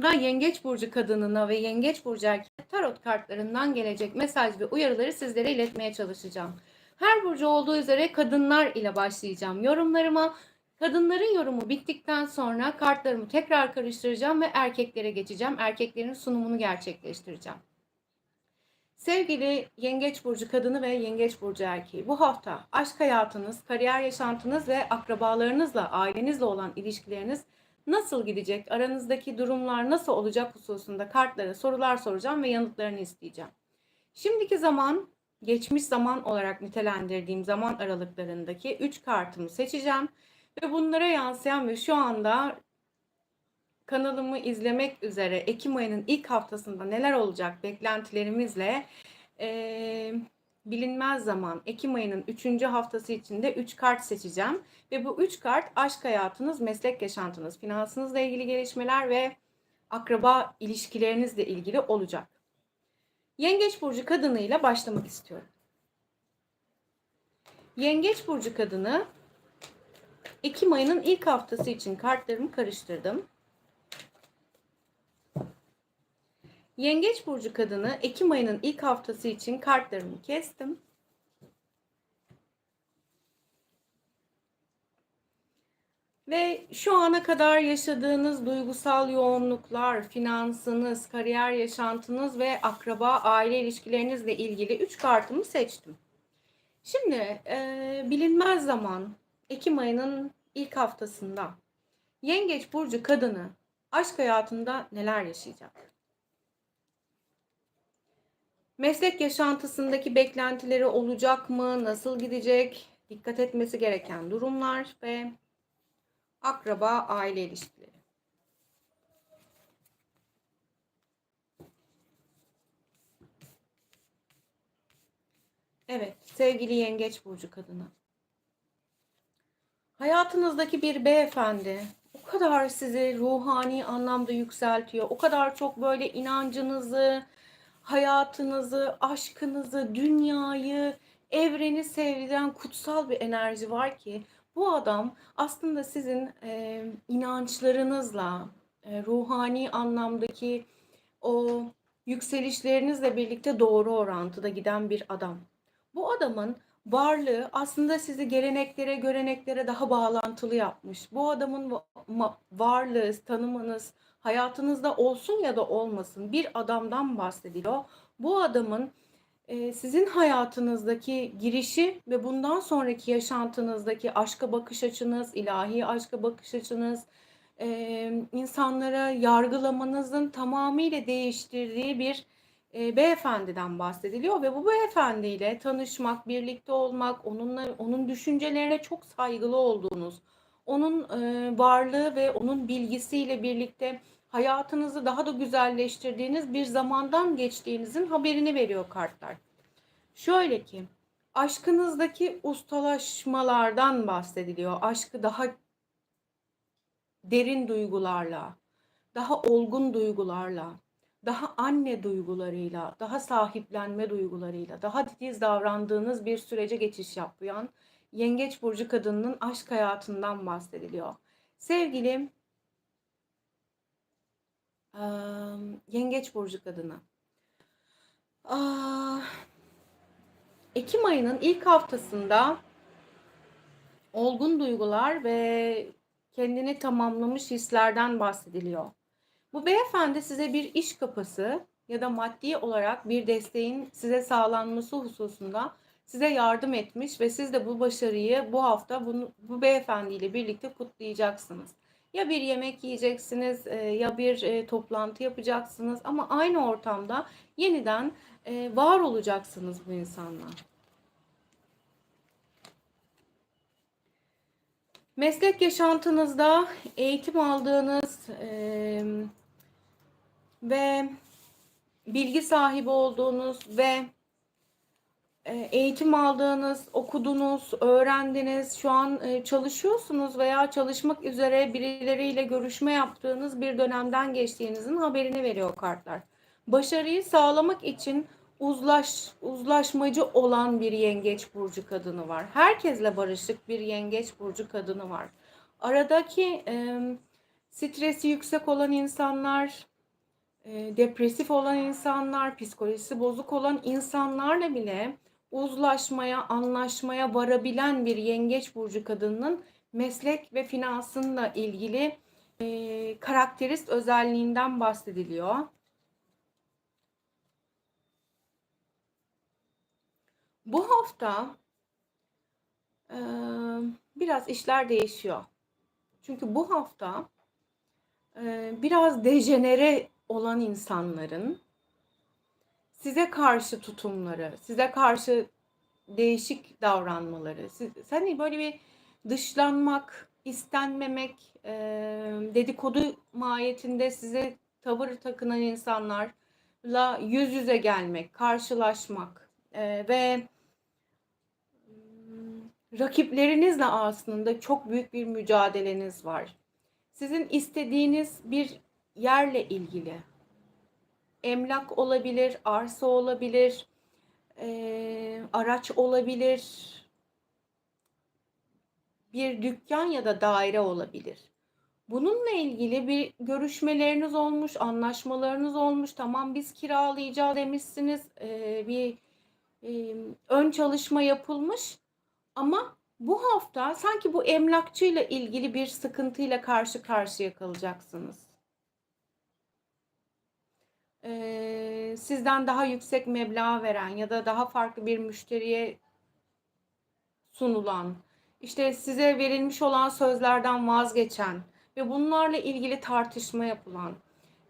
programında Yengeç Burcu kadınına ve Yengeç Burcu erkeğe tarot kartlarından gelecek mesaj ve uyarıları sizlere iletmeye çalışacağım. Her burcu olduğu üzere kadınlar ile başlayacağım yorumlarıma. Kadınların yorumu bittikten sonra kartlarımı tekrar karıştıracağım ve erkeklere geçeceğim. Erkeklerin sunumunu gerçekleştireceğim. Sevgili Yengeç Burcu kadını ve Yengeç Burcu erkeği, bu hafta aşk hayatınız, kariyer yaşantınız ve akrabalarınızla, ailenizle olan ilişkileriniz nasıl gidecek, aranızdaki durumlar nasıl olacak hususunda kartlara sorular soracağım ve yanıtlarını isteyeceğim. Şimdiki zaman, geçmiş zaman olarak nitelendirdiğim zaman aralıklarındaki 3 kartımı seçeceğim ve bunlara yansıyan ve şu anda kanalımı izlemek üzere Ekim ayının ilk haftasında neler olacak beklentilerimizle eee, bilinmez zaman Ekim ayının 3. haftası içinde 3 kart seçeceğim. Ve bu 3 kart aşk hayatınız, meslek yaşantınız, finansınızla ilgili gelişmeler ve akraba ilişkilerinizle ilgili olacak. Yengeç burcu kadınıyla başlamak istiyorum. Yengeç burcu kadını Ekim ayının ilk haftası için kartlarımı karıştırdım. Yengeç burcu kadını Ekim ayının ilk haftası için kartlarımı kestim. Ve şu ana kadar yaşadığınız duygusal yoğunluklar, finansınız, kariyer yaşantınız ve akraba aile ilişkilerinizle ilgili 3 kartımı seçtim. Şimdi e, bilinmez zaman Ekim ayının ilk haftasında Yengeç burcu kadını aşk hayatında neler yaşayacak? Meslek yaşantısındaki beklentileri olacak mı? Nasıl gidecek? Dikkat etmesi gereken durumlar ve akraba aile ilişkileri. Evet, sevgili yengeç burcu kadını. Hayatınızdaki bir beyefendi o kadar sizi ruhani anlamda yükseltiyor. O kadar çok böyle inancınızı, hayatınızı, aşkınızı, dünyayı, evreni sevdiren kutsal bir enerji var ki bu adam aslında sizin e, inançlarınızla, e, ruhani anlamdaki o yükselişlerinizle birlikte doğru orantıda giden bir adam. Bu adamın varlığı aslında sizi geleneklere, göreneklere daha bağlantılı yapmış. Bu adamın varlığı, tanımanız hayatınızda olsun ya da olmasın bir adamdan bahsediliyor. Bu adamın e, sizin hayatınızdaki girişi ve bundan sonraki yaşantınızdaki aşka bakış açınız, ilahi aşka bakış açınız, e, insanlara yargılamanızın tamamıyla değiştirdiği bir e, beyefendiden bahsediliyor ve bu beyefendiyle tanışmak, birlikte olmak, onunla onun düşüncelerine çok saygılı olduğunuz, onun e, varlığı ve onun bilgisiyle birlikte hayatınızı daha da güzelleştirdiğiniz bir zamandan geçtiğinizin haberini veriyor kartlar. Şöyle ki aşkınızdaki ustalaşmalardan bahsediliyor. Aşkı daha derin duygularla, daha olgun duygularla, daha anne duygularıyla, daha sahiplenme duygularıyla, daha titiz davrandığınız bir sürece geçiş yapıyor. Yengeç burcu kadınının aşk hayatından bahsediliyor. Sevgili Yengeç burcu kadını. Ekim ayının ilk haftasında olgun duygular ve kendini tamamlamış hislerden bahsediliyor. Bu beyefendi size bir iş kapısı ya da maddi olarak bir desteğin size sağlanması hususunda size yardım etmiş ve siz de bu başarıyı bu hafta bunu, bu beyefendiyle birlikte kutlayacaksınız. Ya bir yemek yiyeceksiniz e, ya bir e, toplantı yapacaksınız ama aynı ortamda yeniden e, var olacaksınız bu insanla. Meslek yaşantınızda eğitim aldığınız ve bilgi sahibi olduğunuz ve eğitim aldığınız, okudunuz, öğrendiniz, şu an e, çalışıyorsunuz veya çalışmak üzere birileriyle görüşme yaptığınız bir dönemden geçtiğinizin haberini veriyor kartlar. Başarıyı sağlamak için uzlaş, uzlaşmacı olan bir yengeç burcu kadını var. Herkesle barışık bir yengeç burcu kadını var. Aradaki e, stresi yüksek olan insanlar, e, depresif olan insanlar, psikolojisi bozuk olan insanlarla bile uzlaşmaya, anlaşmaya varabilen bir yengeç burcu kadının meslek ve finansınla ilgili e, karakterist özelliğinden bahsediliyor. Bu hafta e, biraz işler değişiyor. Çünkü bu hafta e, biraz dejenere olan insanların size karşı tutumları, size karşı değişik davranmaları, siz, hani böyle bir dışlanmak, istenmemek, e, dedikodu mahiyetinde size tavır takınan insanlarla yüz yüze gelmek, karşılaşmak e, ve mm, rakiplerinizle aslında çok büyük bir mücadeleniz var. Sizin istediğiniz bir yerle ilgili emlak olabilir, arsa olabilir, e, araç olabilir, bir dükkan ya da daire olabilir. Bununla ilgili bir görüşmeleriniz olmuş, anlaşmalarınız olmuş. Tamam biz kiralayacağız demişsiniz. E, bir e, ön çalışma yapılmış. Ama bu hafta sanki bu emlakçıyla ilgili bir sıkıntıyla karşı karşıya kalacaksınız. Ee, sizden daha yüksek meblağ veren ya da daha farklı bir müşteriye sunulan, işte size verilmiş olan sözlerden vazgeçen ve bunlarla ilgili tartışma yapılan,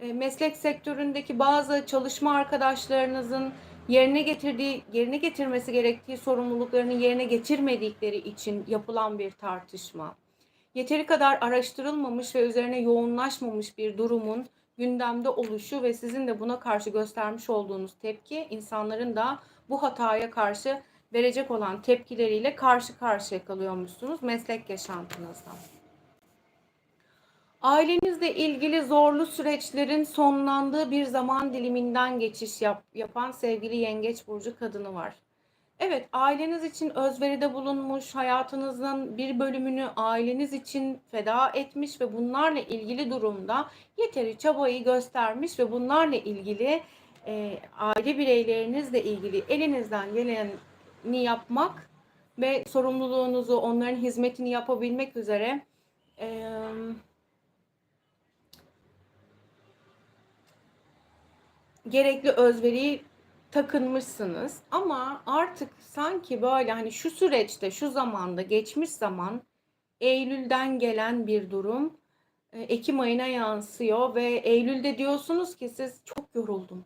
e, meslek sektöründeki bazı çalışma arkadaşlarınızın yerine getirdiği, yerine getirmesi gerektiği sorumluluklarını yerine getirmedikleri için yapılan bir tartışma. Yeteri kadar araştırılmamış ve üzerine yoğunlaşmamış bir durumun gündemde oluşu ve sizin de buna karşı göstermiş olduğunuz tepki insanların da bu hataya karşı verecek olan tepkileriyle karşı karşıya kalıyormuşsunuz meslek yaşantınızda. Ailenizle ilgili zorlu süreçlerin sonlandığı bir zaman diliminden geçiş yap, yapan sevgili yengeç burcu kadını var. Evet, aileniz için özveride bulunmuş, hayatınızın bir bölümünü aileniz için feda etmiş ve bunlarla ilgili durumda yeteri çabayı göstermiş ve bunlarla ilgili e, aile bireylerinizle ilgili elinizden geleni yapmak ve sorumluluğunuzu, onların hizmetini yapabilmek üzere e, gerekli özveriyi takınmışsınız ama artık sanki böyle hani şu süreçte şu zamanda geçmiş zaman Eylül'den gelen bir durum e, Ekim ayına yansıyor ve Eylül'de diyorsunuz ki siz çok yoruldum.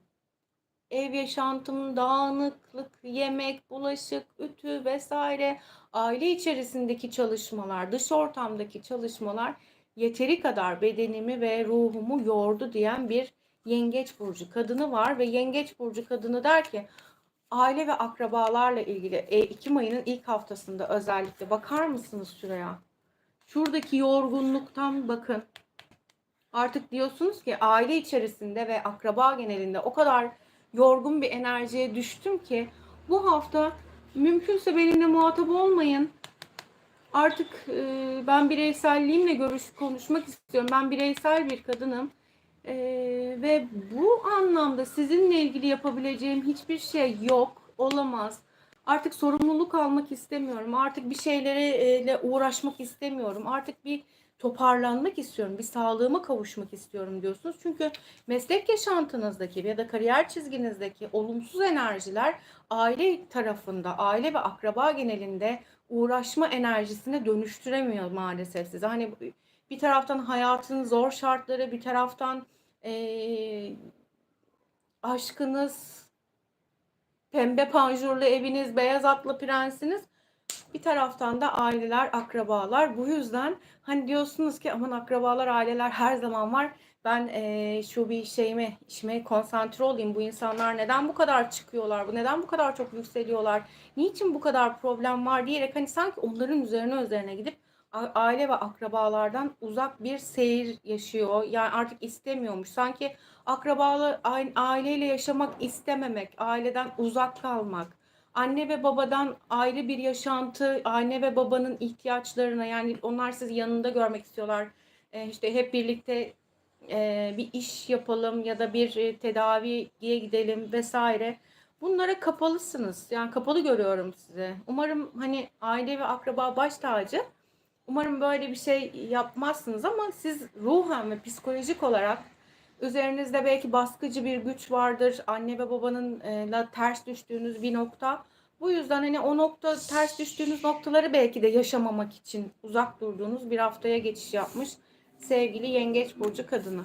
Ev yaşantım, dağınıklık, yemek, bulaşık, ütü vesaire, aile içerisindeki çalışmalar, dış ortamdaki çalışmalar yeteri kadar bedenimi ve ruhumu yordu diyen bir yengeç burcu kadını var ve yengeç burcu kadını der ki aile ve akrabalarla ilgili e, Ekim ayının ilk haftasında özellikle bakar mısınız şuraya? Şuradaki yorgunluktan bakın. Artık diyorsunuz ki aile içerisinde ve akraba genelinde o kadar yorgun bir enerjiye düştüm ki bu hafta mümkünse benimle muhatap olmayın. Artık e, ben bireyselliğimle görüş konuşmak istiyorum. Ben bireysel bir kadınım ee, ve bu anlamda sizinle ilgili yapabileceğim hiçbir şey yok, olamaz. Artık sorumluluk almak istemiyorum. Artık bir şeylerle uğraşmak istemiyorum. Artık bir toparlanmak istiyorum. Bir sağlığıma kavuşmak istiyorum diyorsunuz. Çünkü meslek yaşantınızdaki ya da kariyer çizginizdeki olumsuz enerjiler aile tarafında, aile ve akraba genelinde uğraşma enerjisine dönüştüremiyor maalesef size. Hani bir taraftan hayatın zor şartları, bir taraftan e, aşkınız, pembe panjurlu eviniz, beyaz atlı prensiniz. Bir taraftan da aileler, akrabalar. Bu yüzden hani diyorsunuz ki aman akrabalar, aileler her zaman var. Ben e, şu bir şeyime, işime konsantre olayım. Bu insanlar neden bu kadar çıkıyorlar? Bu neden bu kadar çok yükseliyorlar? Niçin bu kadar problem var diyerek hani sanki onların üzerine üzerine gidip aile ve akrabalardan uzak bir seyir yaşıyor. Yani artık istemiyormuş. Sanki akrabalı aileyle yaşamak istememek, aileden uzak kalmak, anne ve babadan ayrı bir yaşantı, anne ve babanın ihtiyaçlarına yani onlar sizi yanında görmek istiyorlar. e, işte hep birlikte e, bir iş yapalım ya da bir e, tedaviye gidelim vesaire. Bunlara kapalısınız. Yani kapalı görüyorum sizi. Umarım hani aile ve akraba baş tacı. Umarım böyle bir şey yapmazsınız ama siz ruhen ve psikolojik olarak üzerinizde belki baskıcı bir güç vardır. Anne ve babanın e, la ters düştüğünüz bir nokta. Bu yüzden hani o nokta ters düştüğünüz noktaları belki de yaşamamak için uzak durduğunuz bir haftaya geçiş yapmış sevgili Yengeç burcu kadını.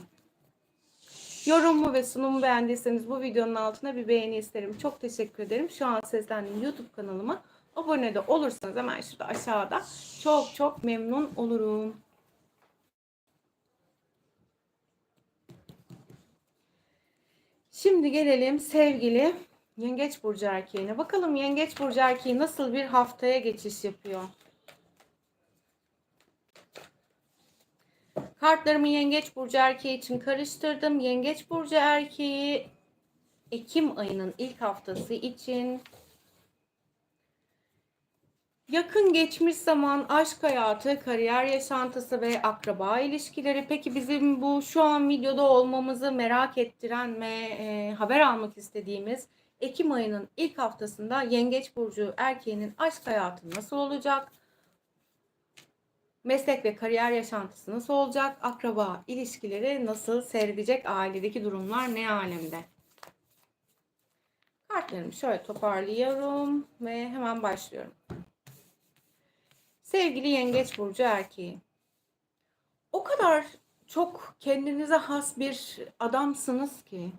Yorumumu ve sunumu beğendiyseniz bu videonun altına bir beğeni isterim. Çok teşekkür ederim. Şu an seslendiğim YouTube kanalıma abone de olursanız hemen şurada aşağıda çok çok memnun olurum. Şimdi gelelim sevgili Yengeç burcu erkeğine. Bakalım Yengeç burcu erkeği nasıl bir haftaya geçiş yapıyor. Kartlarımı Yengeç burcu erkeği için karıştırdım. Yengeç burcu erkeği Ekim ayının ilk haftası için yakın geçmiş zaman aşk hayatı, kariyer yaşantısı ve akraba ilişkileri. Peki bizim bu şu an videoda olmamızı merak ettiren ve e, haber almak istediğimiz Ekim ayının ilk haftasında Yengeç burcu erkeğinin aşk hayatı nasıl olacak? Meslek ve kariyer yaşantısı nasıl olacak? Akraba ilişkileri nasıl seyredecek? Ailedeki durumlar ne alemde? Kartlarımı şöyle toparlıyorum ve hemen başlıyorum. Sevgili Yengeç burcu erkeği. O kadar çok kendinize has bir adamsınız ki.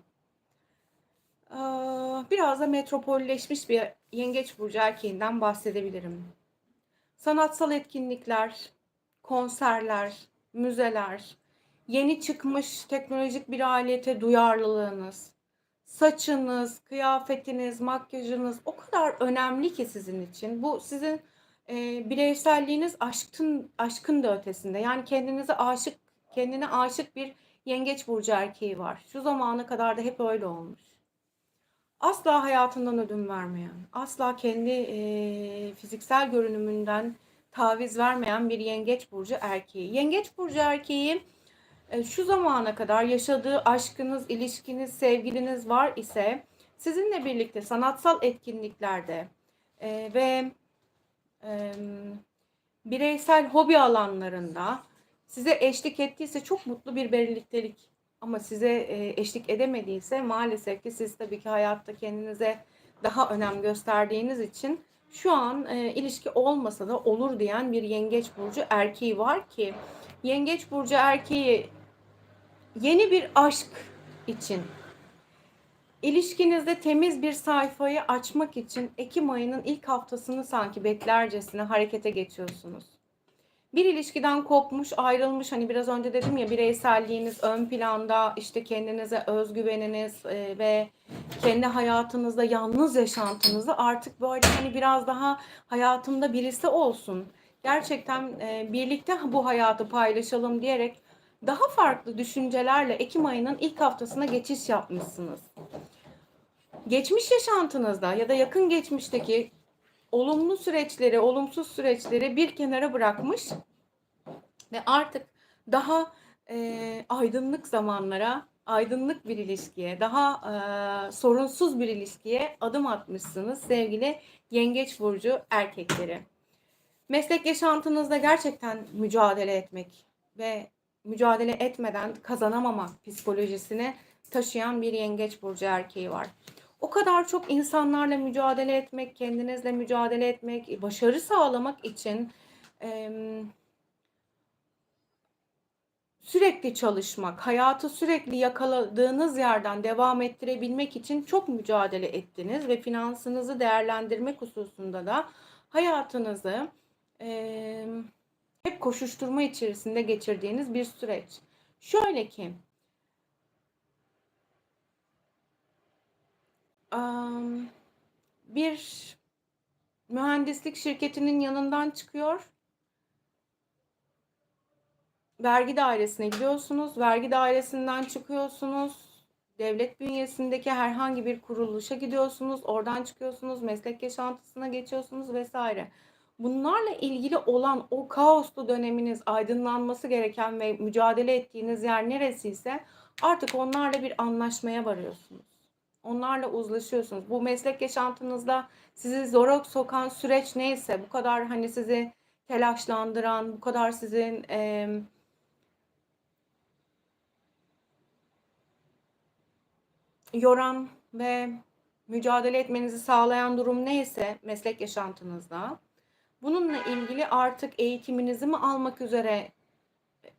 Biraz da metropolleşmiş bir Yengeç burcu erkeğinden bahsedebilirim. Sanatsal etkinlikler, konserler, müzeler, yeni çıkmış teknolojik bir alete duyarlılığınız, saçınız, kıyafetiniz, makyajınız o kadar önemli ki sizin için. Bu sizin e, bireyselliğiniz aşkın aşkın da ötesinde. Yani kendinize aşık, kendine aşık bir yengeç burcu erkeği var. Şu zamana kadar da hep öyle olmuş. Asla hayatından ödün vermeyen, asla kendi e, fiziksel görünümünden taviz vermeyen bir yengeç burcu erkeği. Yengeç burcu erkeği e, şu zamana kadar yaşadığı aşkınız, ilişkiniz, sevgiliniz var ise sizinle birlikte sanatsal etkinliklerde e, ve e, bireysel hobi alanlarında size eşlik ettiyse çok mutlu bir birliktelik ama size eşlik edemediyse maalesef ki siz tabii ki hayatta kendinize daha önem gösterdiğiniz için şu an e, ilişki olmasa da olur diyen bir yengeç burcu erkeği var ki yengeç burcu erkeği yeni bir aşk için ilişkinizde temiz bir sayfayı açmak için Ekim ayının ilk haftasını sanki beklercesine harekete geçiyorsunuz bir ilişkiden kopmuş, ayrılmış hani biraz önce dedim ya bireyselliğiniz ön planda, işte kendinize özgüveniniz e, ve kendi hayatınızda yalnız yaşantınızda artık böyle hani biraz daha hayatımda birisi olsun. Gerçekten e, birlikte bu hayatı paylaşalım diyerek daha farklı düşüncelerle Ekim ayının ilk haftasına geçiş yapmışsınız. Geçmiş yaşantınızda ya da yakın geçmişteki olumlu süreçleri, olumsuz süreçleri bir kenara bırakmış ve artık daha e, aydınlık zamanlara, aydınlık bir ilişkiye, daha e, sorunsuz bir ilişkiye adım atmışsınız sevgili Yengeç burcu erkekleri. Meslek yaşantınızda gerçekten mücadele etmek ve mücadele etmeden kazanamamak psikolojisini taşıyan bir yengeç burcu erkeği var o kadar çok insanlarla mücadele etmek, kendinizle mücadele etmek, başarı sağlamak için e, sürekli çalışmak, hayatı sürekli yakaladığınız yerden devam ettirebilmek için çok mücadele ettiniz ve finansınızı değerlendirmek hususunda da hayatınızı e, hep koşuşturma içerisinde geçirdiğiniz bir süreç. Şöyle ki bir mühendislik şirketinin yanından çıkıyor. Vergi dairesine gidiyorsunuz. Vergi dairesinden çıkıyorsunuz. Devlet bünyesindeki herhangi bir kuruluşa gidiyorsunuz. Oradan çıkıyorsunuz. Meslek yaşantısına geçiyorsunuz vesaire. bunlarla ilgili olan o kaoslu döneminiz, aydınlanması gereken ve mücadele ettiğiniz yer neresiyse artık onlarla bir anlaşmaya varıyorsunuz. Onlarla uzlaşıyorsunuz. Bu meslek yaşantınızda sizi zora sokan süreç neyse, bu kadar hani sizi telaşlandıran, bu kadar sizin e, yoran ve mücadele etmenizi sağlayan durum neyse meslek yaşantınızda bununla ilgili artık eğitiminizi mi almak üzere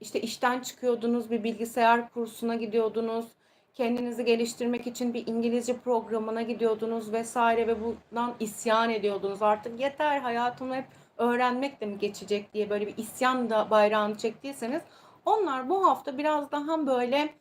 işte işten çıkıyordunuz, bir bilgisayar kursuna gidiyordunuz, kendinizi geliştirmek için bir İngilizce programına gidiyordunuz vesaire ve bundan isyan ediyordunuz. Artık yeter hayatım hep öğrenmekle mi geçecek diye böyle bir isyan da bayrağını çektiyseniz onlar bu hafta biraz daha böyle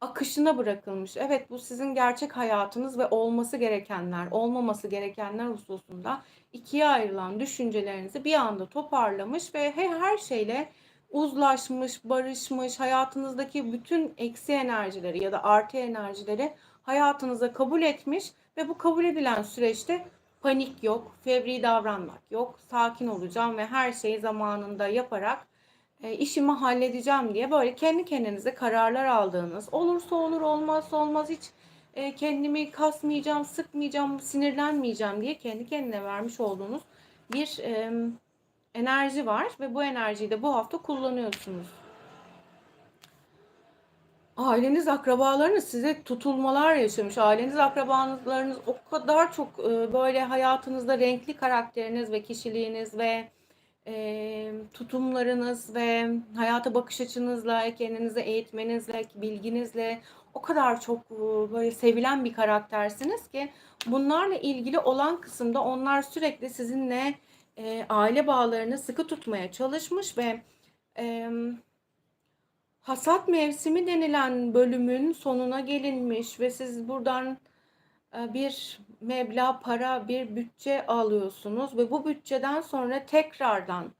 akışına bırakılmış. Evet bu sizin gerçek hayatınız ve olması gerekenler, olmaması gerekenler hususunda ikiye ayrılan düşüncelerinizi bir anda toparlamış ve her şeyle uzlaşmış, barışmış, hayatınızdaki bütün eksi enerjileri ya da artı enerjileri hayatınıza kabul etmiş ve bu kabul edilen süreçte panik yok, fevri davranmak yok, sakin olacağım ve her şeyi zamanında yaparak e, işimi halledeceğim diye böyle kendi kendinize kararlar aldığınız, olursa olur olmazsa olmaz hiç e, kendimi kasmayacağım, sıkmayacağım, sinirlenmeyeceğim diye kendi kendine vermiş olduğunuz bir e, enerji var ve bu enerjiyi de bu hafta kullanıyorsunuz. Aileniz, akrabalarınız size tutulmalar yaşamış. Aileniz, akrabalarınız o kadar çok e, böyle hayatınızda renkli karakteriniz ve kişiliğiniz ve e, tutumlarınız ve hayata bakış açınızla, kendinizi eğitmenizle, bilginizle o kadar çok e, böyle sevilen bir karaktersiniz ki bunlarla ilgili olan kısımda onlar sürekli sizinle e, aile bağlarını sıkı tutmaya çalışmış ve e, hasat mevsimi denilen bölümün sonuna gelinmiş ve siz buradan e, bir meblağ para, bir bütçe alıyorsunuz ve bu bütçeden sonra tekrardan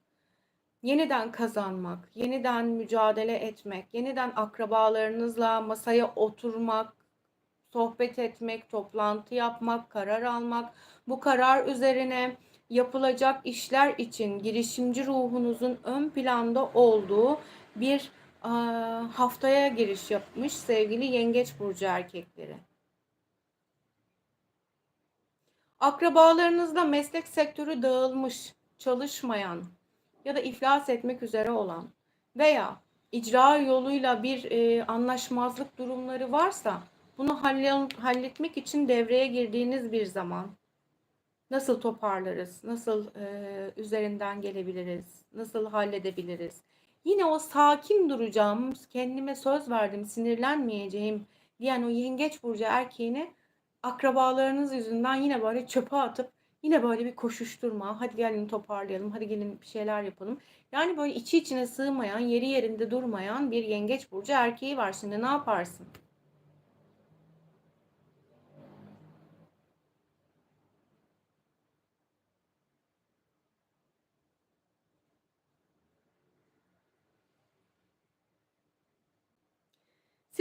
yeniden kazanmak, yeniden mücadele etmek, yeniden akrabalarınızla masaya oturmak, sohbet etmek, toplantı yapmak, karar almak, bu karar üzerine yapılacak işler için girişimci ruhunuzun ön planda olduğu bir haftaya giriş yapmış sevgili Yengeç burcu erkekleri. Akrabalarınızda meslek sektörü dağılmış, çalışmayan ya da iflas etmek üzere olan veya icra yoluyla bir e, anlaşmazlık durumları varsa bunu halletmek için devreye girdiğiniz bir zaman nasıl toparlarız, nasıl e, üzerinden gelebiliriz, nasıl halledebiliriz? Yine o sakin duracağım, kendime söz verdim, sinirlenmeyeceğim diyen o yengeç burcu erkeğini akrabalarınız yüzünden yine böyle çöpe atıp yine böyle bir koşuşturma. Hadi gelin toparlayalım. Hadi gelin bir şeyler yapalım. Yani böyle içi içine sığmayan, yeri yerinde durmayan bir yengeç burcu erkeği var. Şimdi ne yaparsın?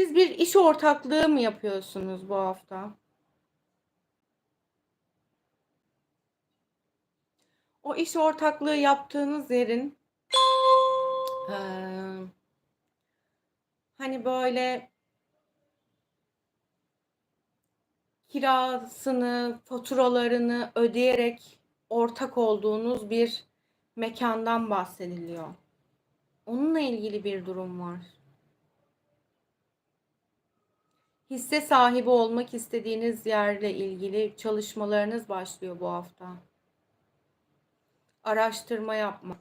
Siz bir iş ortaklığı mı yapıyorsunuz bu hafta? O iş ortaklığı yaptığınız yerin e, hani böyle kirasını, faturalarını ödeyerek ortak olduğunuz bir mekandan bahsediliyor. Onunla ilgili bir durum var. Hisse sahibi olmak istediğiniz yerle ilgili çalışmalarınız başlıyor bu hafta araştırma yapmak.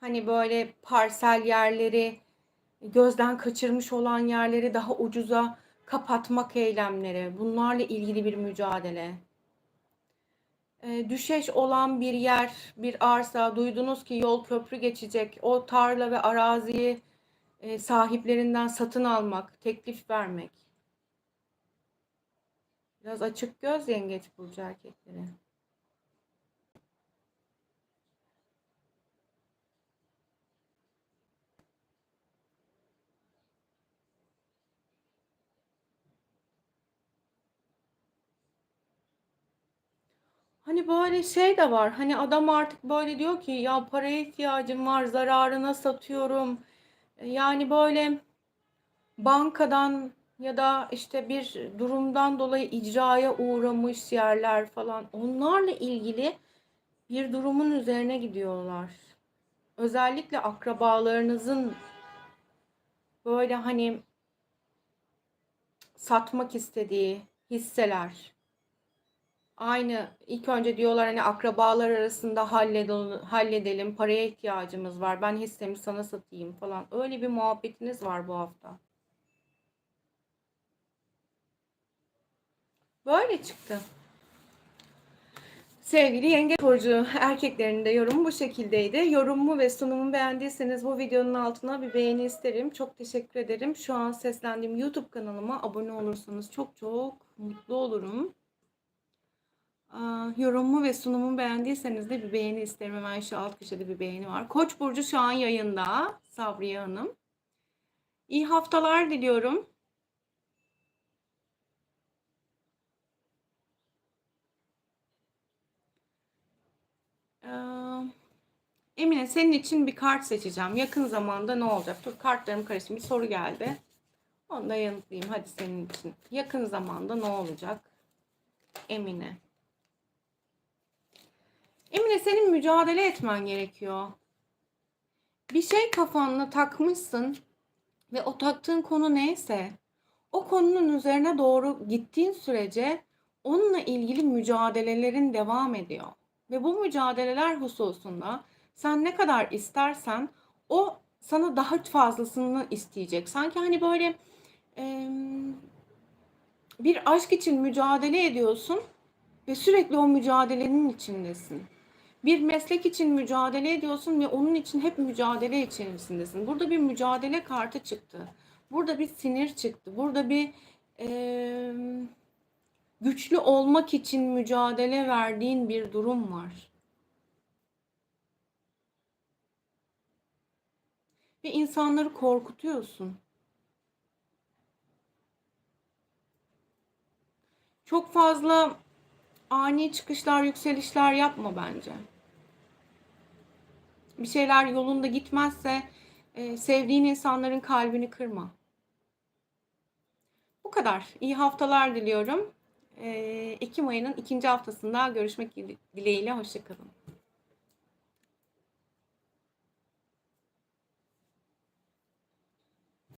Hani böyle parsel yerleri, gözden kaçırmış olan yerleri daha ucuza kapatmak eylemleri, bunlarla ilgili bir mücadele. E, düşeş olan bir yer, bir arsa, duydunuz ki yol köprü geçecek, o tarla ve araziyi e, sahiplerinden satın almak, teklif vermek. Biraz açık göz yengeç burcu erkekleri. Hani böyle şey de var. Hani adam artık böyle diyor ki ya paraya ihtiyacım var, zararına satıyorum. Yani böyle bankadan ya da işte bir durumdan dolayı icraya uğramış yerler falan. Onlarla ilgili bir durumun üzerine gidiyorlar. Özellikle akrabalarınızın böyle hani satmak istediği hisseler. Aynı ilk önce diyorlar hani akrabalar arasında halledelim, halledelim, paraya ihtiyacımız var. Ben hissemi sana satayım falan. Öyle bir muhabbetiniz var bu hafta. Böyle çıktı. Sevgili Yengeç Burcu erkeklerin de yorumu bu şekildeydi. Yorumumu ve sunumumu beğendiyseniz bu videonun altına bir beğeni isterim. Çok teşekkür ederim. Şu an seslendiğim YouTube kanalıma abone olursanız çok çok mutlu olurum. Yorumumu ve sunumumu beğendiyseniz de bir beğeni isterim. Hemen şu alt köşede bir beğeni var. Koç Burcu şu an yayında. Sabriye Hanım. İyi haftalar diliyorum. Ee, Emine senin için bir kart seçeceğim. Yakın zamanda ne olacak? Dur kartlarım karıştı. Bir soru geldi. Onu da yanıtlayayım. Hadi senin için. Yakın zamanda ne olacak? Emine. Emine senin mücadele etmen gerekiyor. Bir şey kafanla takmışsın ve o taktığın konu neyse o konunun üzerine doğru gittiğin sürece onunla ilgili mücadelelerin devam ediyor. Ve bu mücadeleler hususunda sen ne kadar istersen o sana daha fazlasını isteyecek. Sanki hani böyle em, bir aşk için mücadele ediyorsun ve sürekli o mücadelenin içindesin. Bir meslek için mücadele ediyorsun ve onun için hep mücadele içerisindesin. Burada bir mücadele kartı çıktı. Burada bir sinir çıktı. Burada bir em, güçlü olmak için mücadele verdiğin bir durum var. Ve insanları korkutuyorsun. Çok fazla ani çıkışlar, yükselişler yapma bence. Bir şeyler yolunda gitmezse e, sevdiğin insanların kalbini kırma. Bu kadar. İyi haftalar diliyorum. E, Ekim ayının ikinci haftasında görüşmek dileğiyle. Hoşçakalın.